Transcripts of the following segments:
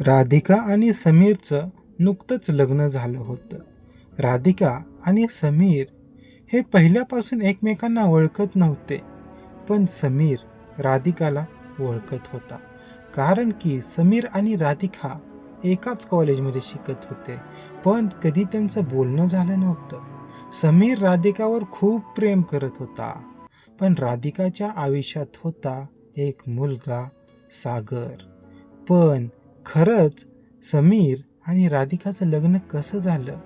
राधिका आणि समीरचं नुकतंच लग्न झालं होतं. राधिका आणि समीर हे पहिल्यापासून एकमेकांना ओळखत नव्हते पण समीर राधिकाला ओळखत होता. कारण की समीर आणि राधिका एकाच कॉलेजमध्ये शिकत होते पण कधी त्यांचं बोलणं झालं नव्हतं. समीर राधिकावर खूप प्रेम करत होता पण राधिकाच्या आयुष्यात होता एक मुलगा सागर. पण खरंच समीर आणि राधिकाचं लग्न कसं झालं?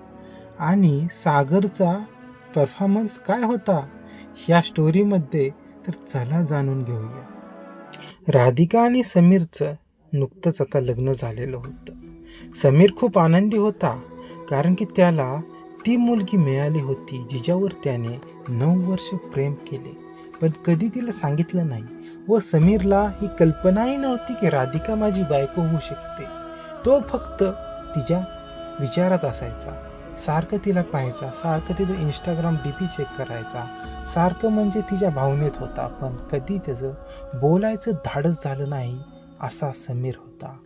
आणि सागरचा परफॉर्मन्स काय होता? ह्या स्टोरीमध्ये तर चला जाणून घेऊया. राधिका आणि समीरचं नुकतंच आता लग्न झालेलं होतं. समीर खूप आनंदी होता कारण की त्याला ती मुलगी मिळाली होती जिच्यावर त्याने नऊ वर्ष प्रेम केले. पण कधी तिला सांगितलं नाही. व समीरला ही कल्पनाही नव्हती की राधिका माझी बायको होऊ शकते. तो फक्त तिच्या विचारात असायचा. सारखं तिला पाहायचा. सारखं तिचं इंस्टाग्राम डी पी चेक करायचा. सारखं म्हणजे तिच्या भावनेत होता. पण कधी त्याचं बोलायचं धाडस झालं नाही असा समीर होता.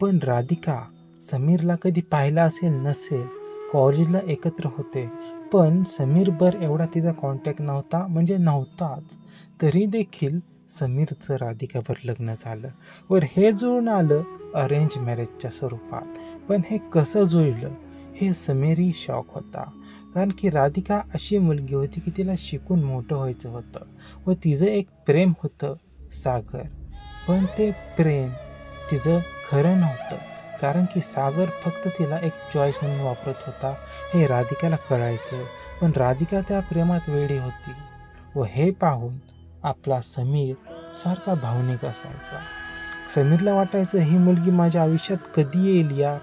पण राधिका समीरला कधी पाहिला असेल नसेल कॉलेजला एकत्र होते. पण समीरभर एवढा तिचा कॉन्टॅक्ट नव्हता म्हणजे नव्हताच. तरी देखील समीरचं राधिकाभर लग्न झालं. वर हे जुळून आलं अरेंज मॅरेजच्या स्वरूपात. पण हे कसं जुळलं हे समीरही शॉक होता. कारण की राधिका अशी मुलगी होती की तिला शिकून मोठं व्हायचं होतं. व तिचं एक प्रेम होतं सागर. पण ते प्रेम तिचं खरं नव्हतं. कारण की सागर फक्त तिला एक चॉईस म्हणून वापरत होता. हे राधिकाला कळायचं. पण राधिका त्या प्रेमात वेडी होती. व हे पाहून आपला समीर सारखा भावनिक असायचा. समीरला वाटायचं ही मुलगी माझ्या आयुष्यात कधी येईल या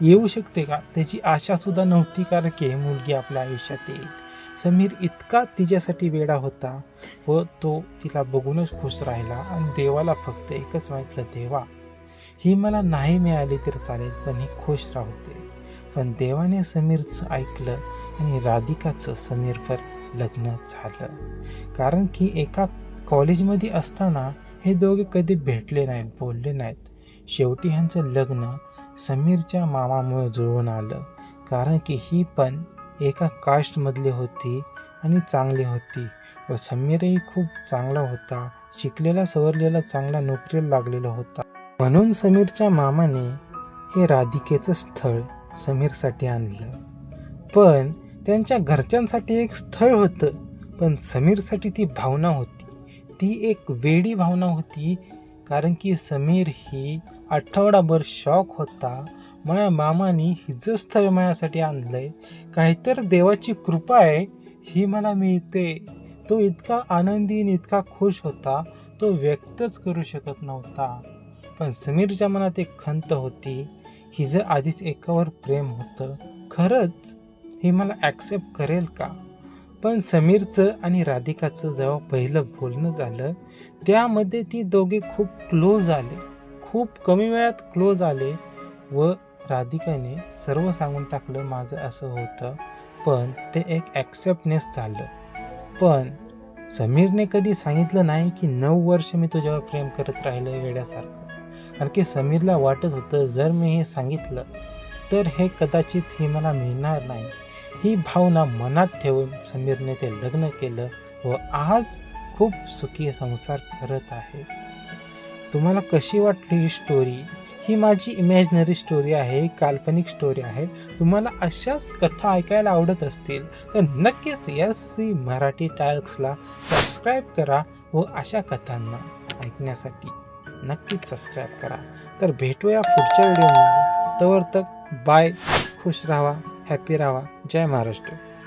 येऊ शकते का? त्याची आशासुद्धा नव्हती कारण की ही मुलगी आपल्या आयुष्यात येईल. समीर इतका तिच्यासाठी वेडा होता व तो तिला बघूनच खुश राहिला. आणि देवाला फक्त एकच माहितलं देवा ही मला नाही मिळाली तर चालेल पण ही खुश राहते. पण देवाने समीरचं ऐकलं आणि राधिकाचं समीरवर लग्न झालं. कारण की एका कॉलेजमध्ये असताना हे दोघे कधी भेटले नाहीत बोलले नाहीत. शेवटी ह्यांचं लग्न समीरच्या मामामुळे जुळून आलं. कारण की ही पण एका कास्टमधली होती आणि चांगली होती व समीरही खूप चांगला होता. शिकलेला सवरलेला चांगला नोकरीला लागलेला होता. म्हणून समीरच्या मामाने हे राधिकेचं स्थळ समीरसाठी आणलं. पण त्यांच्या घरच्यांसाठी एक स्थळ होतं पण समीरसाठी ती भावना होती. ती एक वेडी भावना होती कारण की समीर ही आठवडाभर शॉक होता माझ्या मामानी हिचं स्थळ माझ्यासाठी आणलंय. काहीतरी देवाची कृपा आहे ही मला मिळते. तो इतका आनंदी इतका खुश होता तो व्यक्तच करू शकत नव्हता. पण समीरच्या मनात एक खंत होती हिचं आधीच एकावर प्रेम होतं खरंच हे मला ॲक्सेप्ट करेल का? पण समीरचं आणि राधिकाचं जेव्हा पहिलं बोलणं झालं त्यामध्ये ती दोघे खूप क्लोज आले. खूप कमी वेळात क्लोज आले व राधिकाने सर्व सांगून टाकलं माझं असं होतं पण ते एक ॲक्सेप्टनेस झालं. पण समीरने कधी सांगितलं नाही की नऊ वर्ष मी तुझ्यावर प्रेम करत राहिलं वेड्यासारखं. कारण की समीरला वाटत होतं जर मी हे सांगितलं तर हे कदाचित हे मला मिळणार नाही. ही भावना मनात ठेवून समीरने ते लग्न केलं व आज खूप सुखी संसार करत आहे. तुम्हाला कशी वाटली ही स्टोरी ही माझी इमॅजिनरी स्टोरी आहे काल्पनिक स्टोरी आहे. तुम्हाला अशाच कथा ऐकायला आवडत असतील तर नक्कीच एस सी मराठी टायल्सला सबस्क्राईब करा व अशा कथांना ऐकण्यासाठी. नक्कीच सबस्क्राईब करा. तर भेटूया पुढच्या व्हिडिओमध्ये तवर तक बाय खुश राहा हॅपी राहा जय महाराष्ट्र.